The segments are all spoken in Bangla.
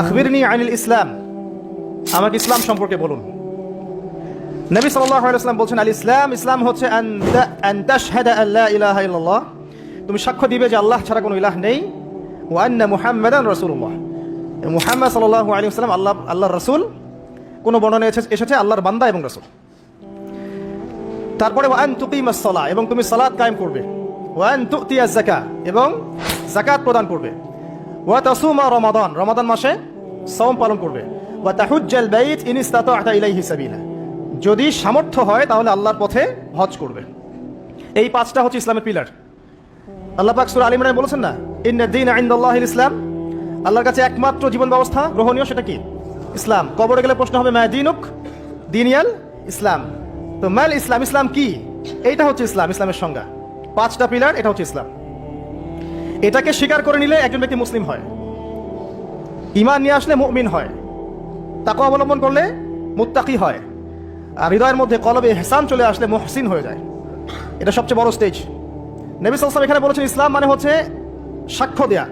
আখবিরনি আনিল ইসলাম। আমাকে ইসলাম সম্পর্কে বলুন। নবী সাল্লাল্লাহু আলাইহি ওয়াসাল্লাম বলছেন, আল ইসলাম ইসলাম হচ্ছে আন তাশহাদা আল্লা ইলাহা ইল্লাল্লাহ। তুমি সাক্ষ্য দিবে যে আল্লাহ ছাড়া কোনো ইলাহ নেই। ওয়া আন্না মুহাম্মাদান রাসূলুল্লাহ। মুহাম্মদ সাল্লাল্লাহু আলাইহি ওয়াসাল্লাম আল্লাহ, আল্লাহর রাসূল, কোনো বর্ণনা এসেছে আল্লাহর বান্দা এবং রাসূল। তারপরে ওয়ান তুকিমাস সালাহ এবং তুমি সালাত কায়েম করবে। ওয়ান তুতিয়াজ যাকা এবং যাকাত প্রদান করবে। ওয়া রমাদান। রমাদান মাসে সওম পালন করবে। যদি সামর্থ্য হয়, তাহলে আল্লাহর পথে হজ করবে। এই পাঁচটা হচ্ছে ইসলামের পিলার। আল্লাহ পাক সূরা বলেছেন না, ইন্না দীন ইনদাল্লাহিল ইসলাম আল্লাহর কাছে একমাত্র জীবন ব্যবস্থা গ্রহণীয় সেটা কি? ইসলাম। কবরে গেলে প্রশ্ন হবে, মা দিনুক দিনিয়াল ইসলাম তো মাল ইসলাম ইসলাম কি? এইটা হচ্ছে ইসলাম, ইসলামের সংজ্ঞা। পাঁচটা পিলার, এটা হচ্ছে ইসলাম। এটাকে স্বীকার করে নিলে একজন ব্যক্তি মুসলিম হয়। ইমান নিয়ে আসলে মুমিন হয়। তাকে অবলম্বন করলে মুত্তাকি হয়। আর হৃদয়ের মধ্যে কলবে হেসান চলে আসলে মহসিন হয়ে যায়। এটা সবচেয়ে বড় স্টেজ নবী এখানে বলেছেন, ইসলাম মানে হচ্ছে সাক্ষ্য দেয়া।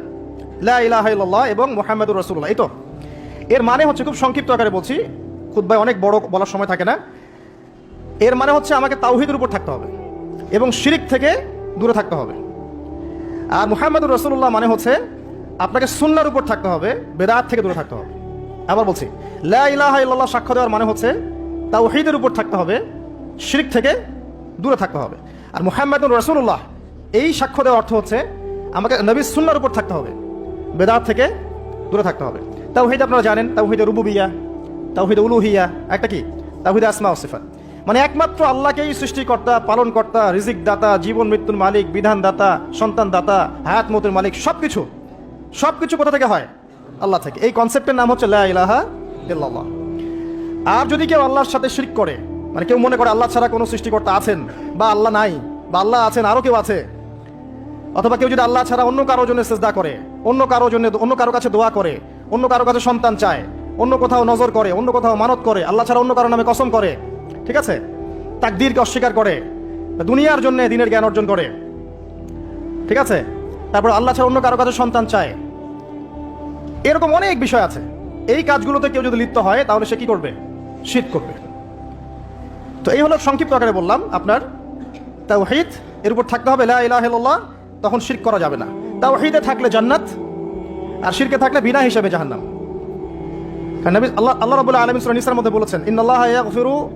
লা ইলাহা ইল্লাল্লাহ এবং মোহাম্মদুর রসুল্লাহ এই তো। এর মানে হচ্ছে খুব সংক্ষিপ্ত আকারে বলছি খুদ্ অনেক বড় বলার সময় থাকে না। এর মানে হচ্ছে আমাকে তাওহিদের উপর থাকতে হবে এবং শিরিক থেকে দূরে থাকতে হবে। আর মুহাম্মদুর রসুল্লাহ মানে হচ্ছে আপনাকে সুন্নার উপর থাকতে হবে, বেদাত থেকে দূরে থাকতে হবে। আবার বলছি, লা ইলাহা ইল্লাল্লাহ সাক্ষ্য দেওয়ার মানে হচ্ছে তাওহিদের উপর থাকতে হবে, শিরিক থেকে দূরে থাকতে হবে। আর মুহাম্মদুর রসুল্লাহ এই সাক্ষ্য দেওয়ার অর্থ হচ্ছে আমাকে নবী সুন্নার উপর থাকতে হবে, বেদাত থেকে দূরে থাকতে হবে। তাওহিদ আপনারা জানেন তাওহিদে রুবুবিয়া, তাওহিদে উলুহিয়া, একটা কি? তাওহিদে আসমা ও সিফাত। মানে একমাত্র আল্লাহকেই সৃষ্টিকর্তা, পালনকর্তা রিজিক দাতা জীবন মৃত্যুর মালিক বিধান দাতা সন্তান দাতা হায়াত মতের মালিক, সবকিছু। সবকিছু কোথা থেকে হয়? আল্লাহ থেকে। এই কনসেপ্টের নাম হচ্ছে লা ইলাহা আর যদি কেউ আল্লাহর সাথে শিরক করে মানে কেউ মনে করে আল্লাহ ছাড়া কোনো সৃষ্টিকর্তা আছেন, বা আল্লাহ নাই, বা আল্লাহ আছেন আরও কেউ আছে, অথবা কেউ যদি আল্লাহ ছাড়া অন্য কারোর জন্য সেজদা করে, অন্য কারোর জন্য, অন্য কারও কাছে দোয়া করে, অন্য কারও কাছে সন্তান চায়, অন্য কোথাও নজর করে, অন্য কোথাও মানত করে, আল্লাহ ছাড়া অন্য কারও নামে কসম করে ঠিক আছে? তাকদীরকে অস্বীকার করে দুনিয়ার জন্য দিনের জ্ঞান অর্জন করে। ঠিক আছে? তারপর আল্লাহ ছাড়া অন্য কারও কাছে সন্তান চায়। এরকম অনেক বিষয় আছে। এই কাজগুলোতে কেউ যদি লিপ্ত হয়, তাহলে সে কি করবে? শীত করবে। তো এই হলো সংক্ষিপ্ত আকারে বললাম আপনার। তাওহিদ, এর উপর থাকতে হবে লা ইলাহা ইল্লাল্লাহ, তখন শিরক করা যাবে না। তাওহিদে থাকলে জান্নাত, আর শিরকে থাকলে বিনা হিসাবে জাহান্নাম। আল্লাহ আল্লাহ রাব্বুল আলামিন মধ্যে বলেছেন, ইন্নাল্লাহা ইয়াগফিরু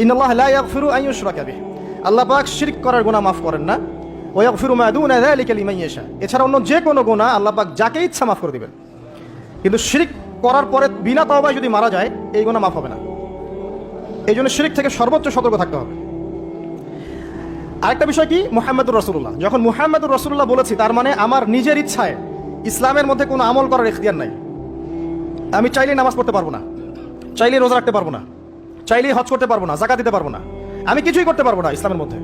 ইন্নাল্লাহ লা ইয়াগফিরু আন ইউশরাকা বিহি। আল্লাহ পাক শিরক করার গুনাহ মাফ করেন না। ওয়া ইয়াগফিরু মা দুনা যালিকা লিমান ইয়াশা। এছাড়া অন্য যে কোনো গুনাহ আল্লাহ পাক যাকে ইচ্ছা মাফ করে দিবেন। কিন্তু শিরিক করার পরে বিনা তওবায় যদি মারা যায়, এই গুনাহ মাফ হবে না। এই জন্য শিরিক থেকে সর্বোচ্চ সতর্ক থাকতে হবে। আরেকটা বিষয় কি? মুহাম্মদুর রসুল্লাহ যখন মুহাম্মদুর রসুল্লাহ বলেছি, তার মানে আমার নিজের ইচ্ছায় ইসলামের মধ্যে কোনো আমল করার এখতিয়ার নাই। আমি চাইলে নামাজ পড়তে পারব না। চাইলে রোজা রাখতে পারব না। চাইলেই হজ করতে পারব না, জাকাত দিতে পারব না। আমি কিছুই করতে পারব না ইসলামের মধ্যে।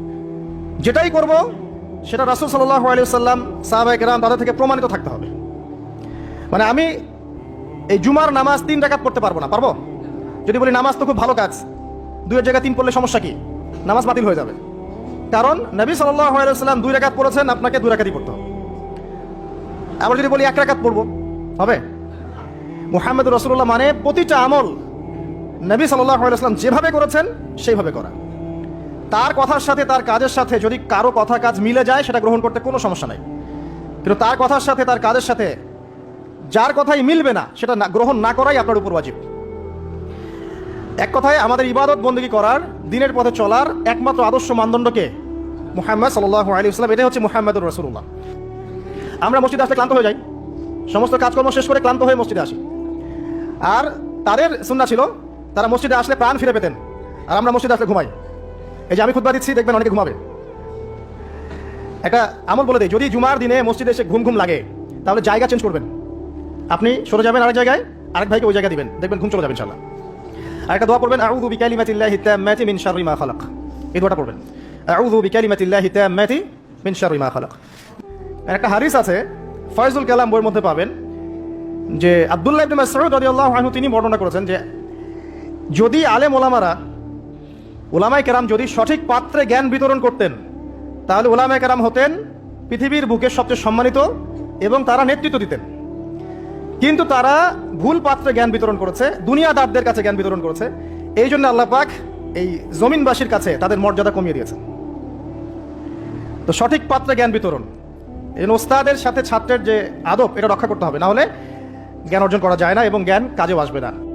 যেটাই করব, সেটা রাসুল সাল্লাহ আলিয়াল্লাম সাহাবাহিক রাম তাদের থেকে প্রমাণিত থাকতে হবে। মানে আমি এই জুমার নামাজ তিন রাকাত পড়তে পারব না, পারব? যদি বলি নামাজ তো খুব ভালো কাজ দুইয়ের জায়গায় তিন পড়লে সমস্যা কি? নামাজ বাতিল হয়ে যাবে। কারণ নবী সাল্লাম দুই রাকাত পড়েছেন, আপনাকে দুই রাকাতই পড়তে হবে। আবার যদি বলি এক রাকাত পড়ব, হবে? মুহাম্মদ রসুল্লাহ মানে প্রতিটা আমল নবী সাল্লাম যেভাবে করেছেন, সেইভাবে করা। তার কথার সাথে, তার কাজের সাথে যদি কারও কথা কাজ মিলে যায়, সেটা গ্রহণ করতে কোনো সমস্যা নাই। কিন্তু তার কথার সাথে, তার কাজের সাথে যার কথাই মিলবে না, সেটা গ্রহণ না করাই আপনার উপর ওয়াজিব। এক কথায়, আমাদের ইবাদত বন্দী করার, দিনের পথে চলার একমাত্র আদর্শ মানদণ্ডকে মুহাম্মদ সাল্লাহ আলী ইসলাম এটাই হচ্ছে মুহাম্মদুর রসুল্লাহ আমরা মসজিদে আসলে ক্লান্ত হয়ে যাই। সমস্ত কাজকর্ম শেষ করে ক্লান্ত হয়ে মসজিদে আসি। আর তাদের সুন্না ছিল তারা মসজিদে আসলে প্রাণ ফিরে পেতেন। আর আমরা মসজিদে আসলে ঘুমাই। এই যে আমি খুদবা দিচ্ছি, দেখবেন অনেকে ঘুমাবে। একটা আমল বলে দিই, যদি জুমার দিনে মসজিদে এসে ঘুম ঘুম লাগে, তাহলে জায়গা চেঞ্জ করবেন। আপনি সরে যাবেন আরেক জায়গায়, আরেক ভাইকে ওই জায়গা দিবেন, দেখবেন ঘুম চলে যাবেন ইনশাল্লাহ আরেকটা দোয়া পড়বেন, আউযু বিকালিমাতিল্লাহি তাম্মাতি মিন শাররি মা খালাক। এই দোয়াটা পড়বেন, আউযু বিকালিমাতিল্লাহি তাম্মাতি মিন শাররি মা খালাক। একটা হাদিস আছে, ফয়জুল কালাম বইয়ের মধ্যে পাবেন, যে আব্দুল্লাহ ইবনে মাসউদ রাদিয়াল্লাহু আনহু তিনি বর্ণনা করেছেন যে যদি আলেম ওলামারা, ওলামায়ে কেরাম যদি সঠিক পাত্রে জ্ঞান বিতরণ করতেন, তাহলে ওলামায়ে কেরাম হতেন পৃথিবীর বুকে সবচেয়ে সম্মানিত এবং তারা নেতৃত্ব দিতেন। কিন্তু তারা ভুল পাত্রে জ্ঞান বিতরণ করেছে, দুনিয়াদারদের কাছে জ্ঞান বিতরণ করেছে। এই জন্য আল্লাহ পাক এই জমিনবাসীর কাছে তাদের মর্যাদা কমিয়ে দিয়েছে। তো সঠিক পাত্রে জ্ঞান বিতরণ এই ওস্তাদের সাথে ছাত্রের যে আদব, এটা রক্ষা করতে হবে। না হলে জ্ঞান অর্জন করা যায় না এবং জ্ঞান কাজেও আসবে না।